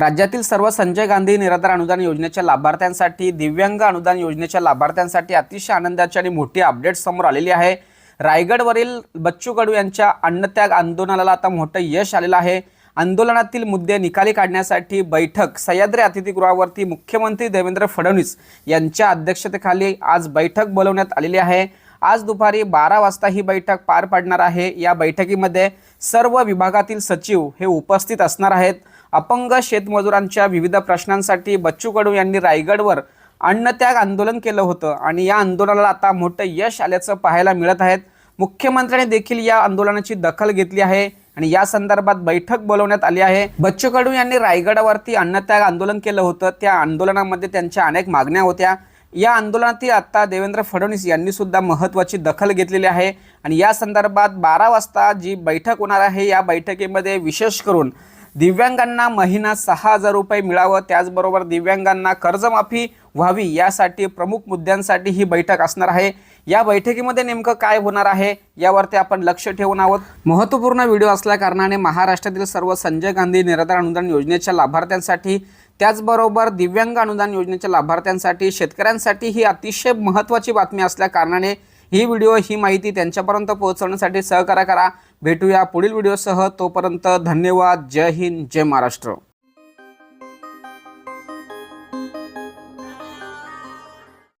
राज्यातील सर्व संजय गांधी निराधार अनुदान योजनेच्या लाभार्थ्यांसाठी दिव्यांग अनुदान योजनेच्या लाभार्थ्यांसाठी अतिशय आनंदाची आणि मोठी अपडेट समोर आलेली आहे. रायगडवरील बच्चू कडू यांच्या अन्नत्याग आंदोलनाला आता मोठं यश आलेलं आहे. आंदोलनातील मुद्दे निकाली काढण्यासाठी बैठक सह्याद्री अतिथीगृहावरती मुख्यमंत्री देवेंद्र फडणवीस यांच्या अध्यक्षतेखाली आज बैठक बोलवण्यात आलेली आहे. आज दुपारी बारा वाजता ही बैठक पार पाडणार आहे. या बैठकीमध्ये सर्व विभागातील सचिव हे उपस्थित असणार आहेत. अपंग शेतमजुरांच्या विविध प्रश्नांसाठी बच्चू कडू यांनी रायगडवर अन्नत्याग आंदोलन केलं होतं. आणि या आंदोलनाला आता मोठं यश आल्याचं पाहायला मिळत आहेत. मुख्यमंत्र्यांनी देखील या आंदोलनाची दखल घेतली आहे आणि या संदर्भात बैठक बोलवण्यात आली आहे. बच्चू कडू यांनी रायगडावरती अन्नत्याग आंदोलन केलं होतं. त्या आंदोलनामध्ये त्यांच्या अनेक मागण्या होत्या. या आंदोलनातील आता देवेंद्र फडणवीस यांनी सुद्धा महत्त्वाची दखल घेतलेली आहे. आणि या संदर्भात बारा वाजता जी बैठक होणार आहे या बैठकीमध्ये विशेष करून दिव्यांगांना महिना सहा हजार रुपये मिळावं त्याचबरोबर दिव्यांगांना कर्जमाफी व्हावी यासाठी प्रमुख मुद्द्यांसाठी ही बैठक असणार आहे. या बैठकीमध्ये नेमकं काय होणार आहे यावरती आपण लक्ष ठेवून आहोत. महत्त्वपूर्ण व्हिडिओ असल्या कारणाने महाराष्ट्रातील सर्व संजय गांधी निराधार अनुदान योजनेच्या लाभार्थ्यांसाठी त्याचबरोबर दिव्यांग अनुदान योजनेच्या लाभार्थ्यांसाठी शेतकऱ्यांसाठी ही अतिशय महत्त्वाची बातमी असल्या कारणाने ही व्हिडिओ ही माहिती त्यांच्यापर्यंत पोहोचवण्यासाठी सहकार्य करा. भेटूया पुढील व्हिडिओसह. तोपर्यंत धन्यवाद. जय हिंद. जय महाराष्ट्र.